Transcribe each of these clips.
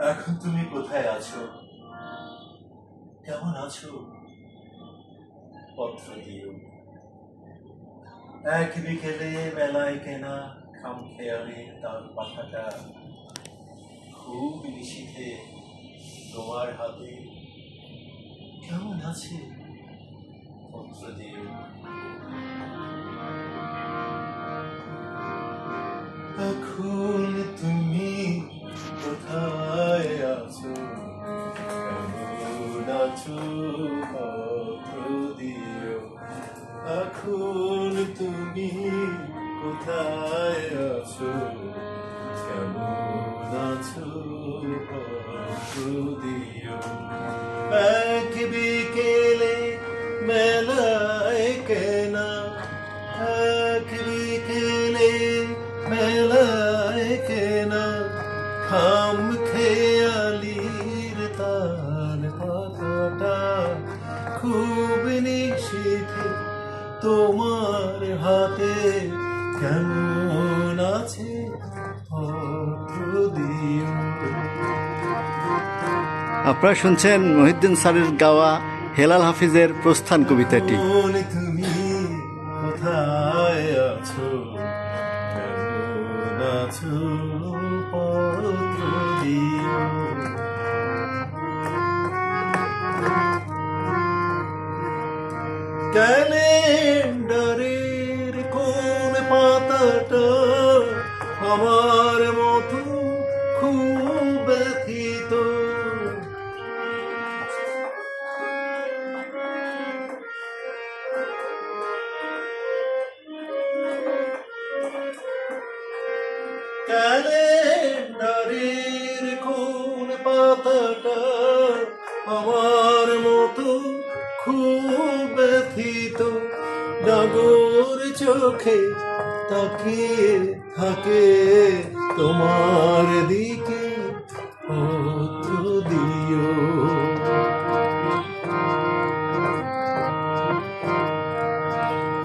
এখন তুমি কোথায় আছো? কেমন আছো? পত্র দিও। এক বিকেলে মেলায় কেনা খাম খেয়ালে তার পাখাটা খুব নিশীথে তোমার হাতে। কেমন আছে? পত্র দিও। এখন তুমি কোথায় আছো? কেমন আছো? দিও। তোমার হাতে কেমন আছে আপনারা শুনছেন মহিউদ্দিন স্যারের গাওয়া হেলাল হাফিজের প্রস্থান কবিতাটি। তুমি কোথায় আছো? আছো? ক্যালেন্ডারের কোন পাতাটা? আমার মতো খুব ব্যথিত। ক্যালেন্ডারের কোন পাতাটা? আমার মতো খুব ব্যথিত। ডাগর চোখে তাকিয়ে থাকে তোমার দিকে দিও।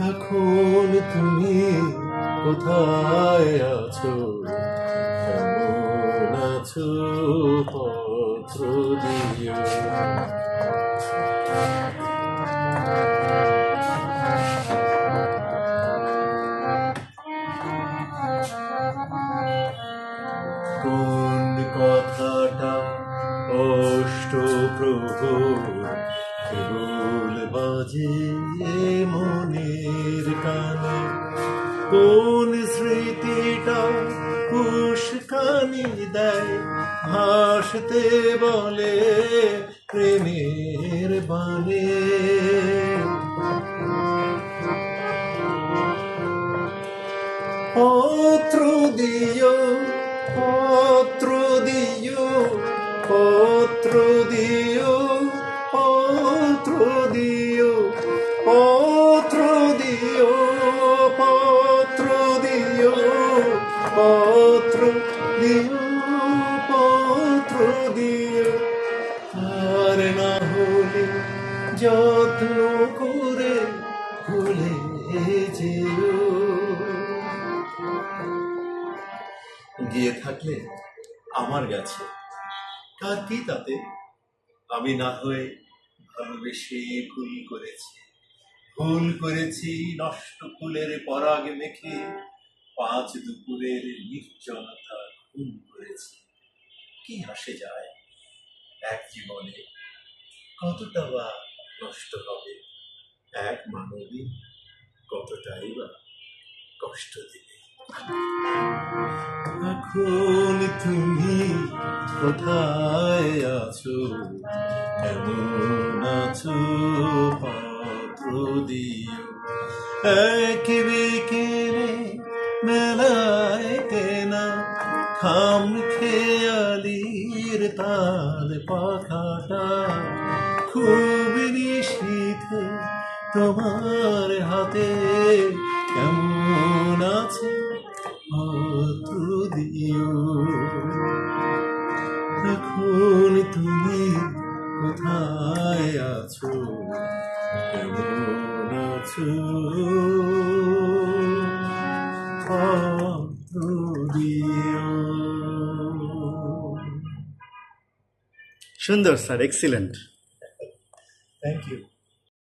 এখন তুমি কোথায় আছো? আছো? পত্র দিও। কোন কথাটা অষ্ট প্রহর কেবল বাজে মনের কানে। স্মৃতিটা দেয়? ভাসতে বলে প্রেমের বানে পত্র দিও পত্র দিও পত্র দিও। যেও। গিয়ে থাকলে আমার তাতে? আমি না হয়ে ভালোবেসে ভুল করেছি। ভুল করেছি নষ্ট ফুলের পরাগ মেখে, পাঁচ দুপুরের নির্জনতা খুন করেছি। কি আসে যায়? এক জীবনে কতটা বা নষ্ট হবে? এক মানবী কতটাই বা কষ্ট দিবে? এখন তুমি কোথায় আছো? কেমন আছো? পত্র দিও। এক বিকেলে কেনা খাম খেয়ালির তাল পাখাটা, খুব নিশীথে তোমার হাতে। কেমন আছে দিও? এখন তুমি কোথায় আছো? কেমন আছো? দিও। সুন্দর স্যার এক্সিলেন্ট থ্যাংক ইউ